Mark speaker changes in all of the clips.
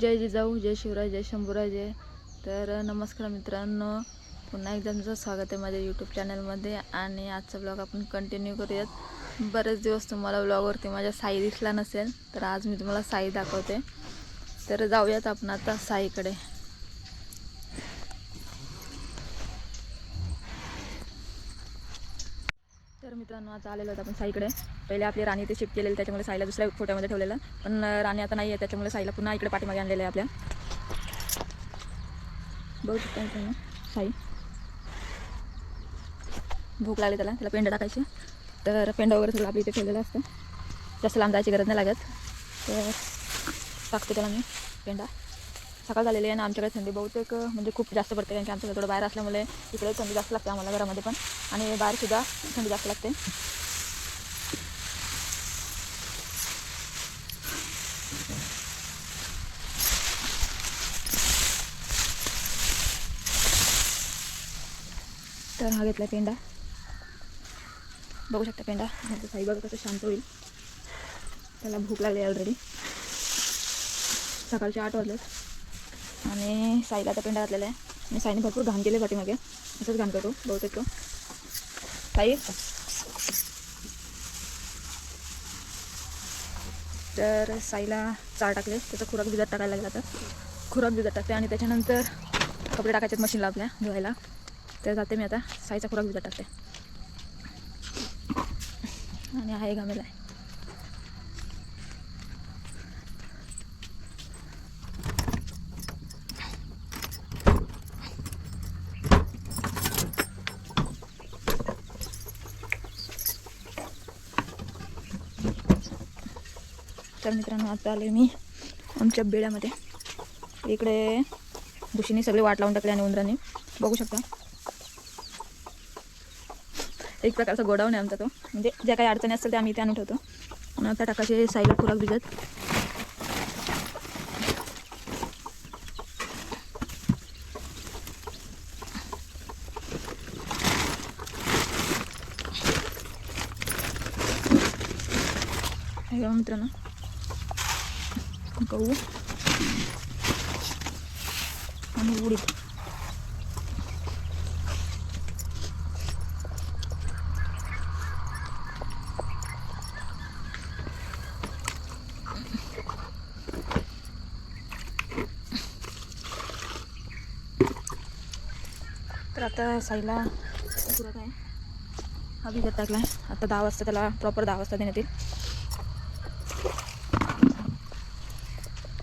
Speaker 1: जय जिजाऊ जय शिवराय जय शंभूराजय तर नमस्कार मित्रांनो. पुन्हा एकदा तुमचं स्वागत आहे माझ्या यूट्यूब चॅनलमध्ये आणि आजचा ब्लॉग आपण कंटिन्यू करूयात. बरेच दिवस तुम्हाला ब्लॉगवरती माझ्या साई दिसला नसेल तर आज मी तुम्हाला साई दाखवते. तर जाऊयात आपण आता साईकडे. तर मित्रांनो आता आलेलो आहोत आपण साईकडे. पहिले आपली राणी ते शिफ्ट केलेली त्याच्यामुळे साईला दुसऱ्या फोट्यामध्ये ठेवलेलं. पण राणी आता नाही आहे त्याच्यामुळे साईला पुन्हा इकडे पाठीमागे आणलेलं आहे आपल्या. बघू शकता साई. भूक लागली त्याला त्याला पेंड टाकायची. तर पेंडा वगैरे सगळं आपल्या इथे ठेवलेलं असतं. जास्त लांब जायची गरज नाही लागत. तर टाकते त्याला मी पेंडा सकाळ झालेली आहे आणि आमच्याकडे थंडी बहुतेक म्हणजे खूप जास्त पडते कारण की आमचं थोडं बाहेर असल्यामुळे इकडे थंडी जास्त लागते आम्हाला घरामध्ये पण. आणि बाहेरसुद्धा थंडी जास्त लागते. तर हा घेतला पेंडा बघू शकता पेंडा आता साई बघा कसं शांत होईल. त्याला भूक लागली ऑलरेडी सकाळचे आठ वाजलेत. आणि साईला आता पेंडा घातलेला आहे. आणि साईने भरपूर घाण केले पाठीमागे. असंच घाण करतो बहुतेक तो. साई? तर साईला चार टाकले. त्याचा खुराक भिजत टाकायला लागला आता. खुराक भिजत टाकते आणि त्याच्यानंतर कपडे टाकायचे मशीनला आपल्या धुवायला. तर जाते मी आता. साईचा खुराक भिजत टाकते. आणि आहे घामेला आहे. तर मित्रांनो आता आले मी आमच्या बेड्यामध्ये इकडे भुशीने सगळे वाट लावून टाकले आणि उंदराने. बघू शकता. एक प्रकारचा गोडाऊन आहे आमचा तो. म्हणजे ज्या काही अडचणी असतील त्या आम्ही इथे आणून ठेवतो. आणि आता टाकायचे साईला खुराक भिजत हे मित्रांनो. गहू आणि उडीद. आता साईला पुरत आहे हा भिजत टाकला आहे आता दहा वाजता त्याला प्रॉपर दहा वाजता देण्यात येईल.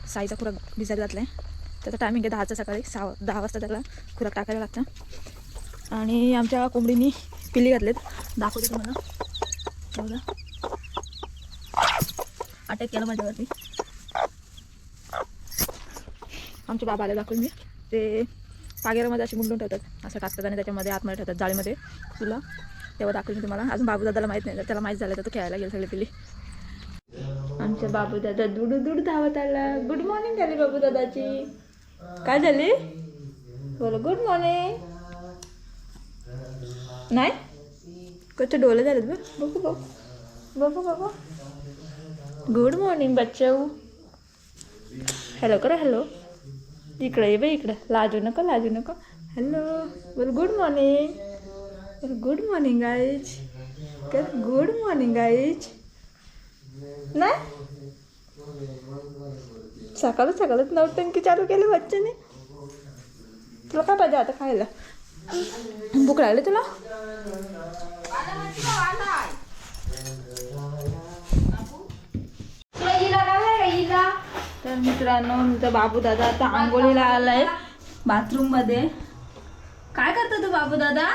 Speaker 1: साईचा खुराक भिजत घातला आहे त्याचा टायमिंग आहे दहाचा सकाळी. सहा दहा वाजता त्याला खुराक टाकायला लागतं आणि आमच्या कोंबडीनी पिल्ली घातलेत. दाखवते तुम्हाला. बघा. अटॅक केला माझ्यावरती. आमचे बाबा आले दाखवून मी ते पागेरामध्ये असे गुंडून ठेवतात. असं टाकतात आणि त्याच्यामध्ये आतमध्ये ठेवतात जाळीमध्ये तुला तेव्हा दाखवून मी तुम्हाला. अजून बाबू दादाला माहीत नाही. तर त्याला माहीत झालं तर तो खेळायला गेलं सगळे पिली आमच्या बाबूदादा दुडू धावत आला. गुड मॉर्निंग झाली बाबूदादाची. काय झाली? बोल गुड मॉर्निंग नाही? कच्चे डोले झालेत बघ. बघू बघ. बघू बघू. गुड मॉर्निंग बच्चाऊ हॅलो करा हॅलो इकडं ये बाई इकडं. लाजू नको लाजू नको. हॅलो बोल गुड मॉर्निंग बोल गुड मॉर्निंग आईज कर गुड मॉर्निंग आईज नाही सकाळच सकाळच नवटंकी चालू केली बच्चाने. तुला काय पाहिजे आता खायला? भूक लागली तुला? तर मित्रांनो तुमचा बाबू दादा आता आंघोळीला आलाय बाथरूममध्ये काय करतो तू बाबू दादा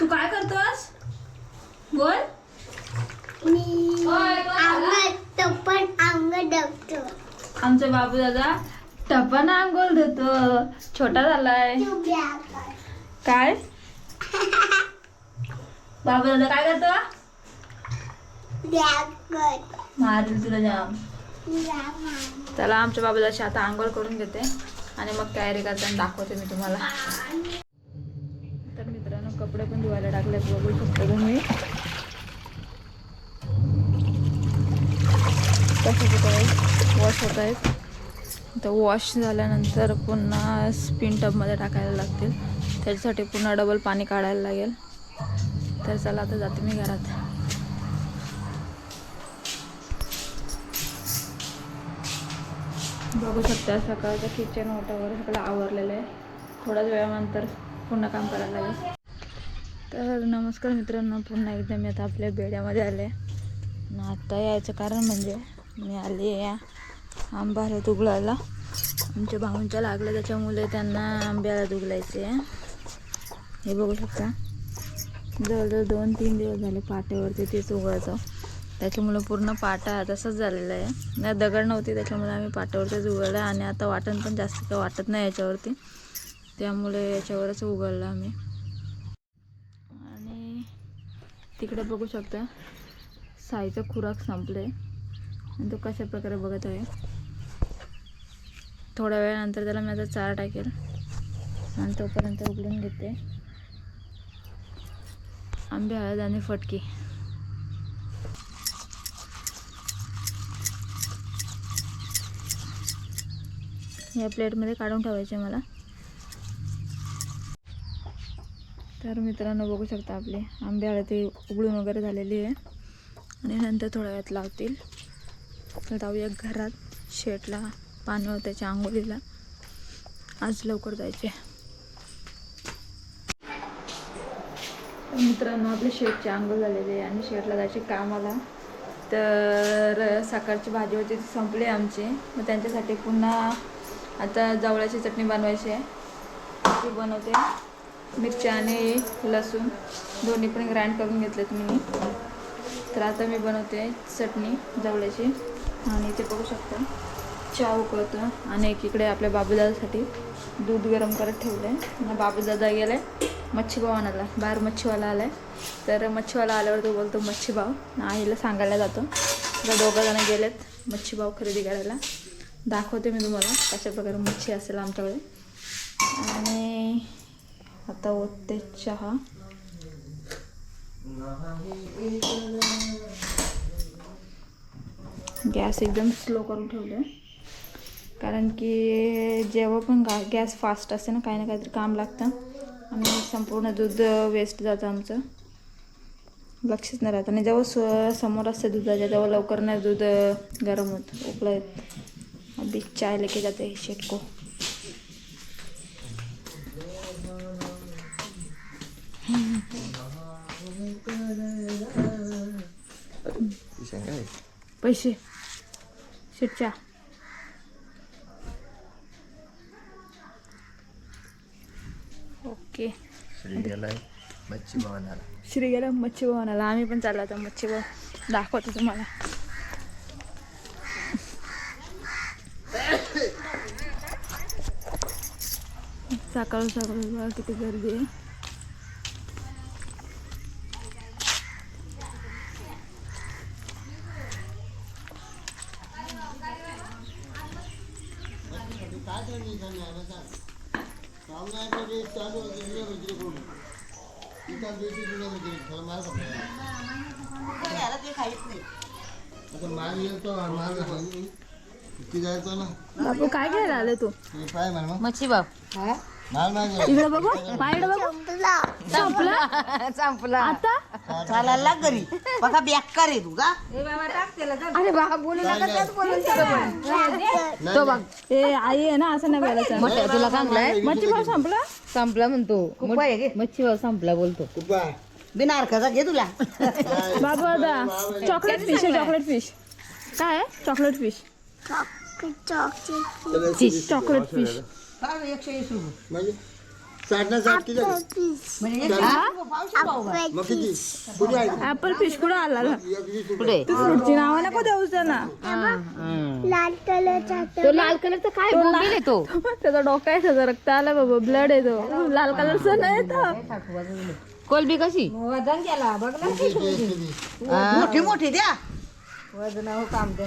Speaker 1: तू काय करतोस? बोल. आमचा बाबू दादा टपान आंघोळ धुतो. छोटा झालाय. काय? बाबू दादा काय करतो? मारल तुला जाम. चला आमच्या बाबा जशी आता आंघोळ करून घेते आणि मग तयारी करताना दाखवते मी तुम्हाला. तर मित्रांनो कपडे पण धुवायला टाकले बघू शकतो तुम्ही. कसे वॉश होत आहेत. तर वॉश झाल्यानंतर पुन्हा स्पिन टबमध्ये टाकायला लागतील. त्याच्यासाठी पुन्हा डबल पाणी काढायला लागेल. तर चला आता जाते मी घरात. बघू शकता सकाळचं किचन ओटावर सगळं आवरलेलं आहे. थोड्याच वेळानंतर पुन्हा काम करायला लागेल. तर नमस्कार मित्रांनो पुन्हा एकदा मी आता आपल्या बेड्यामध्ये आले आणि आता यायचं कारण म्हणजे मी आली या आंबा आहे आमच्या भाऊंच्या लागलं त्याच्यामुळे त्यांना आंब्याला दुगलायचे हे बघू शकता. जवळजवळ दोन तीन दिवस झाले पाट्यावरती तेच उगवायचं त्याच्यामुळं पूर्ण पाटा तसंच झालेला आहे. नाही दगड नव्हती त्याच्यामुळे आम्ही पाट्यावरतीच उघडलं आणि आता वाटण पण जास्त काय वाटत नाही याच्यावरती. त्यामुळे याच्यावरच उघडलं आम्ही. आणि तिकडे बघू शकता साईचा खुराक संपले आणि तो कशा प्रकारे बघत आहे. थोड्या वेळानंतर त्याला मी आता चारा टाकेल. आणि तोपर्यंत उघडून घेते. आंबे हळद आणि फटकी. या प्लेटमध्ये काढून ठेवायचे मला. तर मित्रांनो बघू शकता आपले आंबे हळदी उघडून वगैरे झालेली आहे. आणि नंतर थोड्या वेळात लावतील. तर जाऊया घरात शेटला पाणी त्याच्या आंघोळीला. आज लवकर जायचे. मित्रांनो आपले शेटची आंघोळ झालेली आहे आणि शेटला जायचे कामाला. तर सकाळची भाजी होती ती संपली आमची. मग त्यांच्यासाठी पुन्हा आता जवळाची चटणी बनवायची आहे. ती बनवते. मिरची आणि लसूण. दोन्ही पण ग्राइंड करून घेतलेत मी. तर आता मी बनवते चटणी जवळ्याची आणि ते बघू शकता. चहा उकळतो आणि एकीकडे आपल्या बाबूदादासाठी दूध गरम करत ठेवलं आहे आणि बाबूदादा गेले. मच्छीभाव आणायला बाहेर मच्छीवाला आला आहे तर मच्छीवाला आल्यावर तो बोलतो मच्छीभाव आईला सांगायला जातो. तर दोघं जण गेलेत मच्छीभाव खरेदी करायला. दाखवते मी तुम्हाला कशा प्रकारे मच्छी असेल आमच्याकडे. आणि आता ओतते चहा. गॅस एकदम स्लो करून ठेवलं. कारण की जेव्हा पण गा गॅस फास्ट असते ना काही ना काहीतरी काम लागतं. आणि संपूर्ण दूध वेस्ट जातं आमचं. लक्षच नाही राहतं. आणि जेव्हा स समोर असते दुधाच्या तेव्हा लवकर नाही दूध गरम होत उकळत. अभी चाय लेके जाते हैं शेट को। पैसे शेटच्या ओके
Speaker 2: श्री
Speaker 1: गेला मच्छी भवनाला आम्ही पण चाललो आता मच्छी भवन दाखवतो तुम्हाला. सकाळ सकाळ बघा किती गर्दी आहे.
Speaker 2: माल येतो माल किती जायचो ना
Speaker 1: बापू काय घ्यायला आले तू.
Speaker 3: मच्छी बाप
Speaker 1: इकडे बघू. संपला.
Speaker 3: संपला?
Speaker 1: आता?
Speaker 3: चालायला घरी. बघा बेकार आहे तू का
Speaker 1: अरे बाबा बोलू नका तो बघ. ए आई आहे ना असं नाही बोलायचं
Speaker 3: मोठ्या तुला चांगलाय
Speaker 1: मच्छी भाव संपला?
Speaker 3: संपला म्हणतो. मच्छी भाव संपला बोलतो. बिना अर्काचा घे तुला.
Speaker 1: बाबू दादा चॉकलेट फिश आहे चॉकलेट फिश काय आहे? Chocolate fish
Speaker 4: chocolate
Speaker 1: chocolate fish
Speaker 3: एकशे वीस रुपये.
Speaker 2: म्हणजे साठ ना साठ किती झाले?
Speaker 3: म्हणजे
Speaker 2: मग किती? कुठे आहे
Speaker 1: ऍपल फिश कुठं आला
Speaker 2: एक वीस रुपये.
Speaker 3: पुढे.
Speaker 1: फ्रूटची नावं नको देऊस त्यांना.
Speaker 4: लाल कलरचा
Speaker 3: तो लाल कलरचा काय? बोंबील आहे तो.
Speaker 1: त्याचा डोका आहे त्याचा रक्त आलं बाबा ब्लड आहे तो. लाल कलरचा नाही येत
Speaker 3: कोलबी कशी? मोठी मोठी द्या.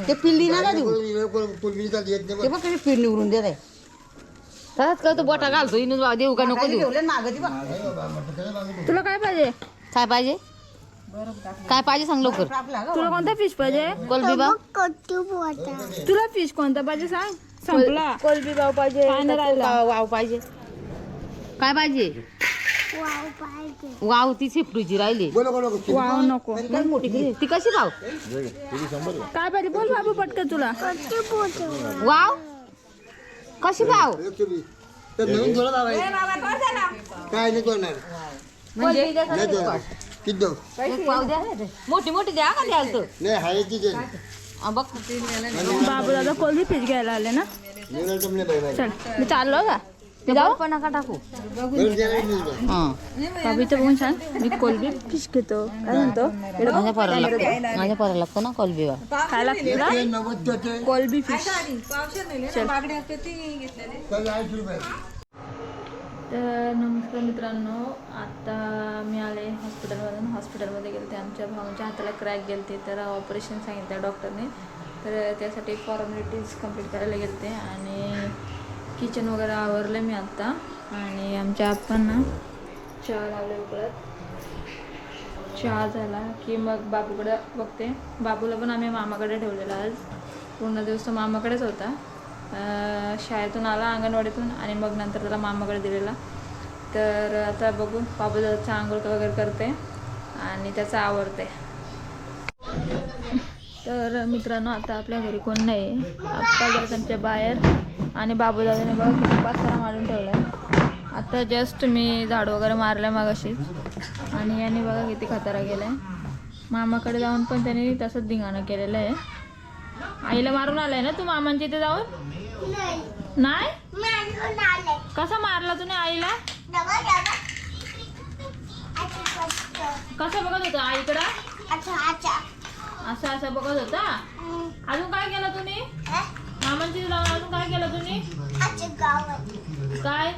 Speaker 3: ते पिल्ली नका देऊ?
Speaker 2: कोळी- कोळी- कोळीचा येत नाही
Speaker 3: ते बघ. कशी पिल्ली उरून देत आहे. तसाच का तो बोटा घालतो इनून बा- देऊ का नको देऊ.
Speaker 1: तुला काय पाहिजे?
Speaker 3: काय पाहिजे? काय पाहिजे सांग लवकर.
Speaker 1: तुला कोणता फिश पाहिजे?
Speaker 3: कोलबी बा
Speaker 4: कट्टू बोटा
Speaker 1: तुला फिश कोणता पाहिजे सांग? संपला.
Speaker 3: कोलबी वाव पाहिजे? वाव पाहिजे काय पाहिजे
Speaker 4: वाव पाहिजे
Speaker 3: वाव ती सेफ्टूची राहिली.
Speaker 1: वाव नको?
Speaker 3: ती कशी भाव
Speaker 1: काय पाहिजे? बोल बाबू पटकन तुला.
Speaker 3: वाव. कशी भाव.
Speaker 2: तर नवीन थोडा काय नाही करणार
Speaker 3: म्हणजे?
Speaker 2: नाही करणार किती? देऊ
Speaker 3: एक पाव द्या मोठी मोठी द्या का द्याल तर
Speaker 2: नाही हाय तीच आहे.
Speaker 3: बघ.
Speaker 1: बाबू दादा कोलबी फिश घ्यायला आले ना?
Speaker 2: मिळेल तर नाही बाई बाई.
Speaker 1: चल मी चाललो का?
Speaker 3: ते
Speaker 1: जाऊ?
Speaker 3: पण नका टाकू.
Speaker 2: बरं, गेलं नाही बाई.
Speaker 3: हा.
Speaker 1: बाबू इथं बघून सांग मी कोलबी फिश घेतो. काय म्हणतो.
Speaker 3: माझ्या पोराला लागतो. माझ्या पोराला लागतो ना कोलबी
Speaker 1: काय लागतं. कोलबी फिश. तर नमस्कार मित्रांनो आता मी आले हॉस्पिटलमधून हॉस्पिटलमध्ये गेले ते आमच्या भावांच्या हाताला क्रॅक गेलते. तर ऑपरेशन सांगितलं डॉक्टरने तर त्यासाठी फॉर्मॅलिटीज कंप्लीट करायला गेलते. आणि किचन वगैरे आवरलं मी आत्ता आणि आमच्या आपण चहा लावले उकळत चहा झाला की मग बापूकडं बघते. बापूला पण आम्ही मामाकडे ठेवलेला आज. पूर्ण दिवस तो मामाकडेच होता. शाळेतून आला अंगणवाडीतून आणि मग नंतर त्याला मामाकडे दिलेला. तर आता बघू बाबू जरा आंघोळ वगैरे करते आणि त्याचं आवडते तर मित्रांनो आता आपल्या घरी कोण नाही आत्ता जर त्यांच्या बाहेर. आणि बाबूदादाने बघा किती पाचरा मारून ठेवला आहे आता जस्ट मी झाड वगैरे मारलं मागाशीच आणि याने बघा किती खतारा गेला आहे मामाकडे जाऊन पण त्याने तसंच धिंगाणं केलेलं आहे. आईला मारून आलाय ना तू मामांच्या इथे जाऊन?
Speaker 4: नाही?
Speaker 1: कसा मारला तुम्ही आईला? कसं बघत होता आईकडं? असं असं बघत होता. अजून काय केलं तुम्ही? इथे जाऊन अजून काय केलं तुम्ही?
Speaker 4: गावात.
Speaker 1: काय?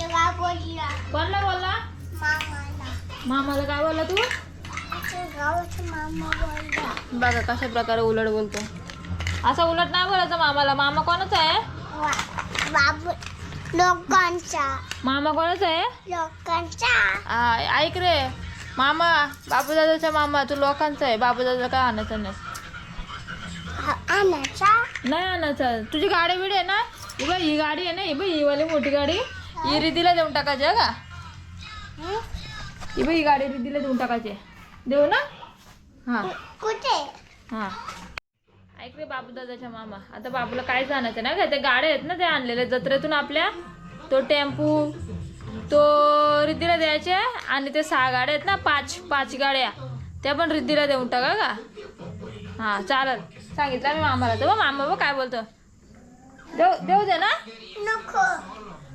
Speaker 4: गाव बोलला.
Speaker 1: कोणला बोलला?
Speaker 4: मामाला.
Speaker 1: मामाला काय बोलला तू?
Speaker 4: अच्छा गावाचा मामा बोलला.
Speaker 1: बघा कशा प्रकारे उलट बोलतो. असं उलट नाही बोलायचं मामाला. मामा कोणाचा आहे?
Speaker 4: वा- बाबू लोकांचा.
Speaker 1: मामा कोणाचा आहे?
Speaker 4: लोकांचा.
Speaker 1: आ, ऐक रे. मामा बाबूदादाचा मामा तू लोकांचा आहे. बाबूदादा काय आणायचं नाही नाही आणायचं. तुझी गाडी बिडी आहे ना? ही बघ ही गाडी आहे ना ही बघ ही वाली मोठी गाडी. ही रिद्धीला देऊन टाकायची आहे का?
Speaker 4: हं?
Speaker 1: बघ ही गाडी रिद्धीला देऊन टाकायची देऊ ना? हां.
Speaker 4: कुठे?
Speaker 1: हां. ऐक रे बाबूदादाच्या मामा आता बाबूला काय आणायचं ना का? ते गाड्या आहेत ना ते आणलेले जत्रेतून आपल्या. तो टेम्पू तो रिद्धीला द्यायचे आणि ते सहा गाड्या आहेत ना पाच पाच गाड्या. त्या पण रिद्धीला देऊन टाका का? हां चालेल. सांगितलं मी मामाला. तर मामा बघ काय बोलतो. देऊ देऊ दे ना.
Speaker 4: नको.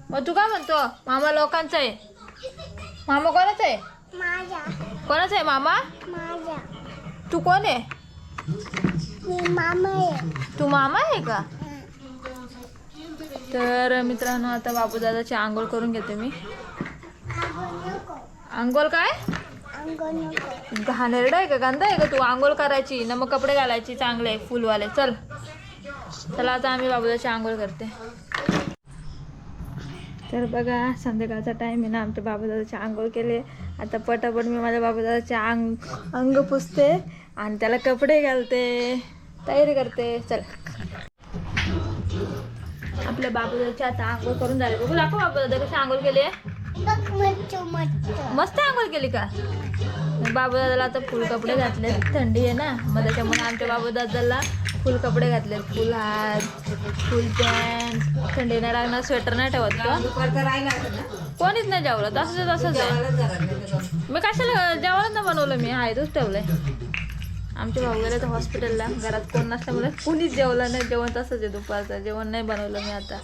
Speaker 1: मग तू काय म्हणतो? मामा लोकांचा आहे. मामा कोणाचा आहे? कोणाचा आहे मामा? तू कोण आहे?
Speaker 4: मामा आहे.
Speaker 1: तू मामा आहे का? तर मित्रांनो आता बाबूदादाची आंघोळ करून घेते मी. आंघोळ काय? घाणेरडा आहे का? गंदा आहे का तू? आंघोळ करायची न मग कपडे घालायची चांगले फुलवाले. चल. चला आता आम्ही बाबूदाची आंघोळ करते. तर बघा संध्याकाळचा टाईम आहे ना. आमच्या बाबूदादाची आंघोळ केले. आता पटापट मी माझ्या बाबूदादाचे अंग अंग पुसते आणि त्याला कपडे घालते. तयारी करते. चल. आपल्या बाबूदाची आता आंघोळ करून झाले. बघू दाखव बाबूदादा कशी आंघोळ केली आहे मस्त आंघोळ केली का? बाबू दादाला आता फुल कपडे घातले थंडी आहे ना मग त्याच्यामुळे आमच्या बाबू दादाला फुल कपडे घातले फुल हात फुल पॅन्ट. थंडी नाही लागणार स्वेटर नाही ठेवत का कोणीच नाही जेवलं. तसंच तसंच आहे. मी कशाला जेवणच नाही बनवलं मी. आहे तोच ठेवलंय. आमचे भाऊ गेले तर हॉस्पिटलला घरात कोण नसल्यामुळे कुणीच जेवलं नाही. जेवण तसंच आहे दुपारचं. जेवण नाही बनवलं मी आता.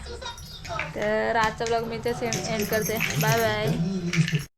Speaker 1: तर आजचा ब्लॉग मी तेच एंड करते. Bye bye